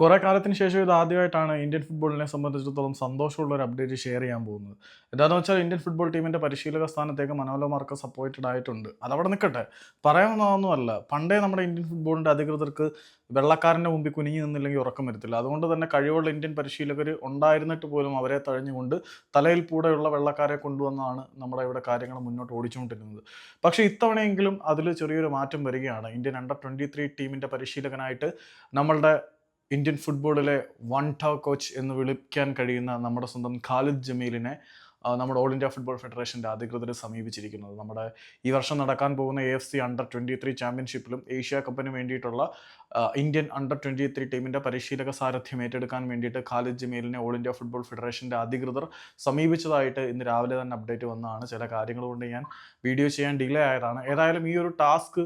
കുറെ കാലത്തിന് ശേഷം ഇത് ആദ്യമായിട്ടാണ് ഇന്ത്യൻ ഫുട്ബോളിനെ സംബന്ധിച്ചിടത്തോളം സന്തോഷമുള്ള ഒരു അപ്ഡേറ്റ് ഷെയർ ചെയ്യാൻ പോകുന്നത്. എന്താണെന്ന് വെച്ചാൽ ഇന്ത്യൻ ഫുട്ബോൾ ടീമിന്റെ പരിശീലക സ്ഥാനത്തേക്ക് മനോലോ മാർക്കസ് അപ്പോയിന്റഡ് ആയിട്ടുണ്ട്. അതവിടെ നിൽക്കട്ടെ പറയാവുന്നതൊന്നുമല്ല പണ്ടേ നമ്മുടെ ഇന്ത്യൻ ഫുട്ബോളിന്റെ അധികൃതർക്ക് വെള്ളക്കാരന്റെ മുമ്പിൽ കുനിഞ്ഞു നിന്നില്ലെങ്കിൽ ഉറക്കം വരത്തില്ല. അതുകൊണ്ട് തന്നെ കഴിവുള്ള ഇന്ത്യൻ പരിശീലകർ ഉണ്ടായിരുന്നിട്ട് പോലും അവരെ തഴഞ്ഞുകൊണ്ട് തലയിൽ കൂടെയുള്ള വെള്ളക്കാരെ കൊണ്ടുവന്നാണ് നമ്മുടെ ഇവിടെ കാര്യങ്ങൾ മുന്നോട്ട് ഓടിച്ചുകൊണ്ടിരുന്നത്. പക്ഷേ ഇത്തവണയെങ്കിലും അതിൽ ചെറിയൊരു മാറ്റം വരികയാണ്. ഇന്ത്യൻ അണ്ടർ ട്വന്റി ത്രീ ടീമിന്റെ പരിശീലകനായിട്ട് നമ്മളുടെ ഇന്ത്യൻ ഫുട്ബോളിലെ വൺ ടോ കോച്ച് എന്ന് വിളിക്കാൻ കഴിയുന്ന നമ്മുടെ സ്വന്തം ഖാലിദ് ജമീലിനെ നമ്മുടെ ഓൾ ഇന്ത്യ ഫുട്ബോൾ ഫെഡറേഷന്റെ അധികൃതർ സമീപിച്ചിരിക്കുന്നത്. നമ്മുടെ ഈ വർഷം നടക്കാൻ പോകുന്ന A F C under twenty three ചാമ്പ്യൻഷിപ്പിലും Asia കപ്പിന് വേണ്ടിയിട്ടുള്ള ഇന്ത്യൻ അണ്ടർ ട്വന്റി ത്രീ ടീമിന്റെ പരിശീലക സാരഥ്യം ഏറ്റെടുക്കാൻ വേണ്ടിയിട്ട് ഖാലിദ് ജമീലിനെ ഓൾ ഇന്ത്യ ഫുട്ബോൾ ഫെഡറേഷന്റെ അധികൃതർ സമീപിച്ചതായിട്ട് ഇന്ന് രാവിലെ തന്നെ അപ്ഡേറ്റ് വന്നതാണ്. ചില കാര്യങ്ങൾ കൊണ്ട് ഞാൻ വീഡിയോ ചെയ്യാൻ ഡിലേ ആയതാണ്. ഏതായാലും ഈ ഒരു ടാസ്ക്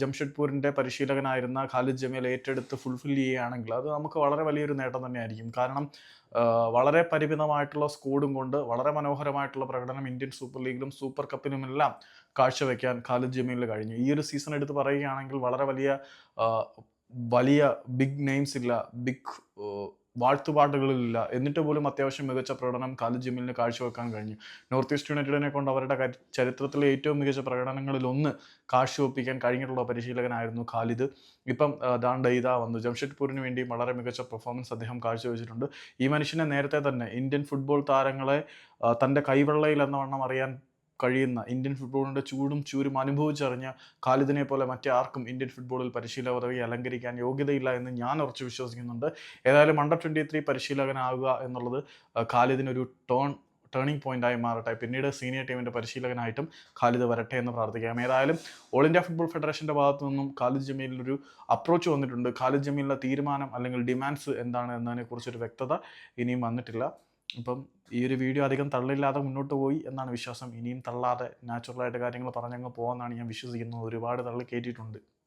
ജംഷഡ്പൂരിന്റെ പരിശീലകനായിരുന്ന ഖാലിദ് ജമീൽ ഏറ്റെടുത്ത് ഫുൾഫിൽ ചെയ്യുകയാണെങ്കിൽ അത് നമുക്ക് വളരെ വലിയൊരു നേട്ടം തന്നെയായിരിക്കും. കാരണം വളരെ പരിമിതമായിട്ടുള്ള സ്കോഡും കൊണ്ട് വളരെ മനോഹരമായിട്ടുള്ള പ്രകടനം ഇന്ത്യൻ സൂപ്പർ ലീഗിലും സൂപ്പർ കപ്പിലുമെല്ലാം കാഴ്ചവെക്കാൻ ഖാലിദ് ജമീലിന് കഴിഞ്ഞു. ഈ ഒരു സീസൺ എടുത്ത് പറയുകയാണെങ്കിൽ വളരെ വലിയ വലിയ ബിഗ് നെയിംസ് ഇല്ല ബിഗ് വാഴ്ത്തുപാട്ടുകളിലില്ല എന്നിട്ട് പോലും അത്യാവശ്യം മികച്ച പ്രകടനം കാലി ജമീലിന് കാഴ്ചവെക്കാൻ കഴിഞ്ഞു. നോർത്ത് ഈസ്റ്റ് യുണൈറ്റഡിനെ കൊണ്ട് അവരുടെ ചരിത്രത്തിലെ ഏറ്റവും മികച്ച പ്രകടനങ്ങളിൽ ഒന്ന് കാഴ്ചവെപ്പിക്കാൻ കഴിഞ്ഞിട്ടുള്ള പരിശീലകനായിരുന്നു ഖാലിദ്. ഇപ്പം ദാൻ ഇതാ വന്നു. ജംഷഡ്പൂരിന് വേണ്ടി വളരെ മികച്ച പെർഫോമൻസ് അദ്ദേഹം കാഴ്ചവെച്ചിട്ടുണ്ട്. ഈ മനുഷ്യനെ നേരത്തെ തന്നെ ഇന്ത്യൻ ഫുട്ബോൾ താരങ്ങളെ തന്റെ കൈവെള്ളയിൽ എന്ന വണ്ണം അറിയാൻ കഴിയുന്ന ഇന്ത്യൻ ഫുട്ബോളിന്റെ ചൂടും ചൂരും അനുഭവിച്ചറിഞ്ഞ ഖാലിദിനെ പോലെ മറ്റേ ആർക്കും ഇന്ത്യൻ ഫുട്ബോളിൽ പരിശീലക പദവി അലങ്കരിക്കാൻ യോഗ്യതയില്ല എന്ന് ഞാൻ ഉറച്ചു വിശ്വസിക്കുന്നുണ്ട്. ഏതായാലും അണ്ടർ ട്വന്റി ത്രീ പരിശീലകനാകുക എന്നുള്ളത് ഖാലിദിനൊരു ടേൺ ടേണിംഗ് പോയിന്റായി മാറട്ടെ. പിന്നീട് സീനിയർ ടീമിന്റെ പരിശീലകനായിട്ടും ഖാലിദ് വരട്ടെ എന്ന് പ്രാർത്ഥിക്കാം ഏതായാലും ഓൾ ഇന്ത്യ ഫുട്ബോൾ ഫെഡറേഷന്റെ ഭാഗത്തു നിന്നും ഖാലിദ് ജമീലിനൊരു അപ്രോച്ച് വന്നിട്ടുണ്ട്. ഖാലിദ് ജമീലിന്റെ തീരുമാനം അല്ലെങ്കിൽ ഡിമാൻഡ്സ് എന്താണ് എന്നതിനെക്കുറിച്ചൊരു വ്യക്തത ഇനിയും വന്നിട്ടില്ല. അപ്പം ഈ ഒരു വീഡിയോ അധികം തള്ളില്ലാതെ മുന്നോട്ട് പോയി എന്നാണ് വിശ്വാസം. ഇനിയും തള്ളാതെ നാച്ചുറലായിട്ട് കാര്യങ്ങൾ പറഞ്ഞങ്ങ് പോകാമെന്നാണ് ഞാൻ വിശ്വസിക്കുന്നത്. ഒരുപാട് തള്ളി കയറ്റിയിട്ടുണ്ട്